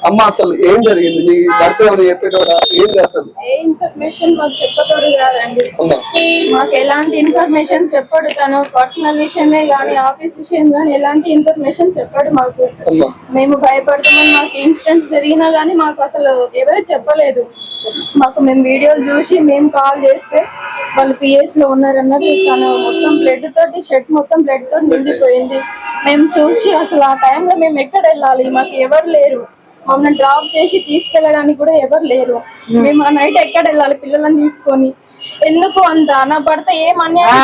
అమ్మ అసలు ఏం జరిగింది? నీ భర్త ఏమైనా చెప్పేటోడా? ఏం చేస్తారు? ఏ ఇన్ఫర్మేషన్ మాకు చెప్పకూడదు కాదండి. అమ్మా. మాకు ఎలాంటి ఇన్ఫర్మేషన్ చెప్పడు తను. పర్సనల్ విషయమే కానీ ఆఫీస్ విషయం కానీ ఎలాంటి ఇన్ఫర్మేషన్ చెప్పడు మాకు. అమ్మా. మేము భయపడుతున్నాం. మాకు ఇన్సిడెంట్స్ జరిగినా కానీ మాకు అసలు ఎవరు చెప్పలేదు. మాకు మేము వీడియోలు చూసి మేము కాల్ చేస్తే వాళ్ళు పిఎస్లో ఉన్నారన్నది తను మొత్తం బ్లడ్ తోటి షర్ట్ మొత్తం బ్లడ్ తోటి నిండిపోయింది. మేము చూసి అసలు ఆ టైంలో మేము ఎక్కడ వెళ్ళాలి? మాకు ఎవరు లేరు. మమ్మల్ని డ్రాప్ చేసి తీసుకెళ్ళడానికి కూడా ఎవరు లేరు. మేము ఆ నైట్ ఎక్కడ వెళ్ళాలి? పిల్లలను తీసుకొని. ఎందుకు అంత నా భర్త ఏం అన్యాయం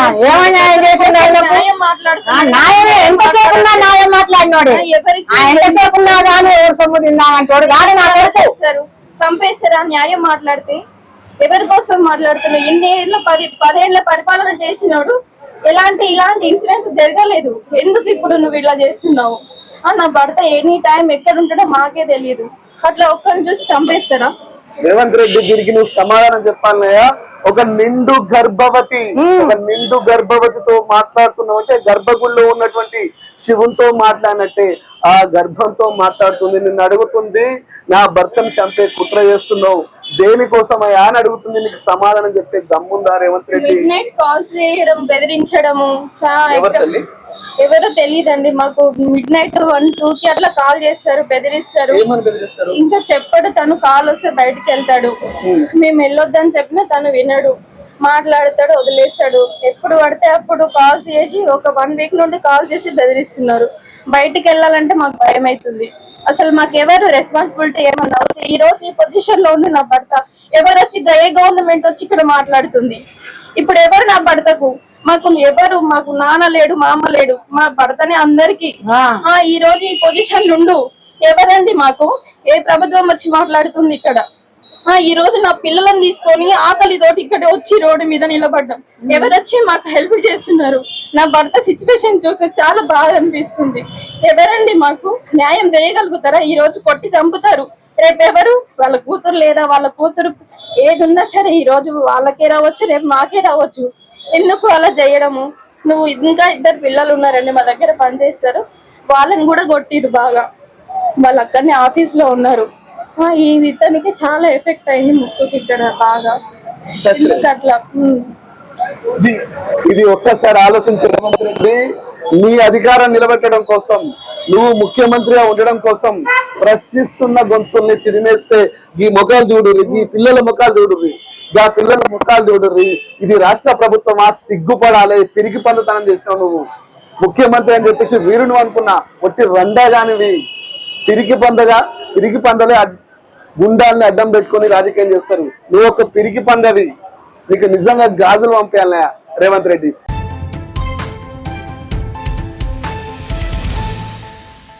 మాట్లాడుతున్నాడు. ఎవరికి చంపేస్తారు న్యాయం మాట్లాడితే? ఎవరి కోసం మాట్లాడుతున్నావు? ఇన్ని ఏళ్ళు పది పదేళ్ళ పరిపాలన చేసినాడు. ఎలాంటి ఇలాంటి ఇన్సిడెంట్స్ జరగలేదు. ఎందుకు ఇప్పుడు నువ్వు ఇలా చేస్తున్నావు? నా భర్త ఎనీ టైం ఎక్కడ ఉంటాడో మాకే తెలియదు అట్లా ఒక్కరిని చూసి చంపేస్తారా? రేవంత్ రెడ్డి దీనికి నువ్వు సమాధానం చెప్పాలన్నయ్యా. ఒక నిండు గర్భవతి ఒక నిండు గర్భవతితో మాట్లాడుతున్నావు అంటే గర్భగుడిలో ఉన్నటువంటి శివునితో మాట్లాడినట్టే ఆ గర్భంతో మాట్లాడుతుంది నిన్ను అడుగుతుంది నా భర్తను చంపే కుట్ర చేస్తున్నావు. దేనికోసం అయ్యా అని అడుగుతుంది నీకు సమాధానం చెప్పే దమ్ముందా రేవంత్ రెడ్డి? కాల్స్ చేయడం బెదిరించడము. ఎవరు తల్లి? ఎవరో తెలియదండి మాకు మిడ్ నైట్ వన్ టూ కి అట్లా కాల్ చేస్తారు బెదిరిస్తారు. ఇంకా చెప్పడు తను కాల్ వస్తే బయటికి వెళ్తాడు. మేము వెళ్ళొద్దని చెప్పినా తను వినడు. మాట్లాడతాడు వదిలేస్తాడు. ఎప్పుడు పడితే అప్పుడు కాల్ చేసి ఒక వన్ వీక్ నుండి కాల్ చేసి బెదిరిస్తున్నారు. బయటికి వెళ్ళాలంటే మాకు భయం అవుతుంది. అసలు మాకు ఎవరు రెస్పాన్సిబిలిటీ ఏమన్నా అవుతుంది ఈ రోజు ఈ పొజిషన్లో ఉండి నా భర్త ఎవరు వచ్చి ఏ గవర్నమెంట్ వచ్చి ఇక్కడ మాట్లాడుతుంది? ఇప్పుడు ఎవరు నా భర్తకు? మాకు ఎవరు మాకు నాన్న లేడు మా అమ్మ లేడు మా భర్తనే అందరికి. ఈ రోజు ఈ పొజిషన్ నుండు ఎవరండి మాకు? ఏ ప్రభుత్వం వచ్చి మాట్లాడుతుంది ఇక్కడ? ఆ ఈ రోజు నా పిల్లలను తీసుకొని ఆకలి తోటి ఇక్కడ వచ్చి రోడ్డు మీద నిలబడ్డాం. ఎవరు వచ్చి మాకు హెల్ప్ చేస్తున్నారు? నా భర్త సిచ్యువేషన్ చూస్తే చాలా బాధ అనిపిస్తుంది. ఎవరండి మాకు? న్యాయం చేయగలుగుతారా? ఈ రోజు కొట్టి చంపుతారు. రేపు ఎవరు? వాళ్ళ కూతురు లేదా వాళ్ళ కూతురు ఏది ఉన్నా సరే ఈ రోజు వాళ్ళకే రావచ్చు రేపు మాకే రావచ్చు. ఎందుకు అలా చేయడము? నువ్వు ఇంకా ఇద్దరు పిల్లలు ఉన్నారండి మా దగ్గర పనిచేస్తారు వాళ్ళని కూడా కొట్టిరు బాగా. వాళ్ళు అక్కడనే ఆఫీస్లో ఉన్నారు. ఆ, ఈ ఇతనికి చాలా ఎఫెక్ట్ అయింది ముక్కుకి ఇక్కడ బాగా. ఎందుకు అట్లా. ఇది ఇది ఒక్కసారి ఆలోచించు రేవంత్ రెడ్డి నీ అధికారం నిలబెట్టడం కోసం నువ్వు ముఖ్యమంత్రిగా ఉండడం కోసం ప్రశ్నిస్తున్న గొంతుల్ని చిరిమేస్తే ఈ ముఖాలు చూడుర్రి ఈ పిల్లల ముఖాలు చూడుర్రి ఆ పిల్లల ముఖాలు చూడుర్రి. ఇది రాష్ట్ర ప్రభుత్వమా? సిగ్గుపడాలి పిరికి పండుతనం చేసినావు నువ్వు. ముఖ్యమంత్రి అని చెప్పేసి వీరును అనుకున్నా ఒట్టి రండా కానివి పిరికి పందగా పిరికి పందలే గుండాలని గుండాల్ని అడ్డం పెట్టుకొని రాజకీయం చేస్తారు. నువ్వు ఒక పిరికి పందవి. నీకు నిజంగా గాజులు పంపేయాలయా రేవంత్ రెడ్డి.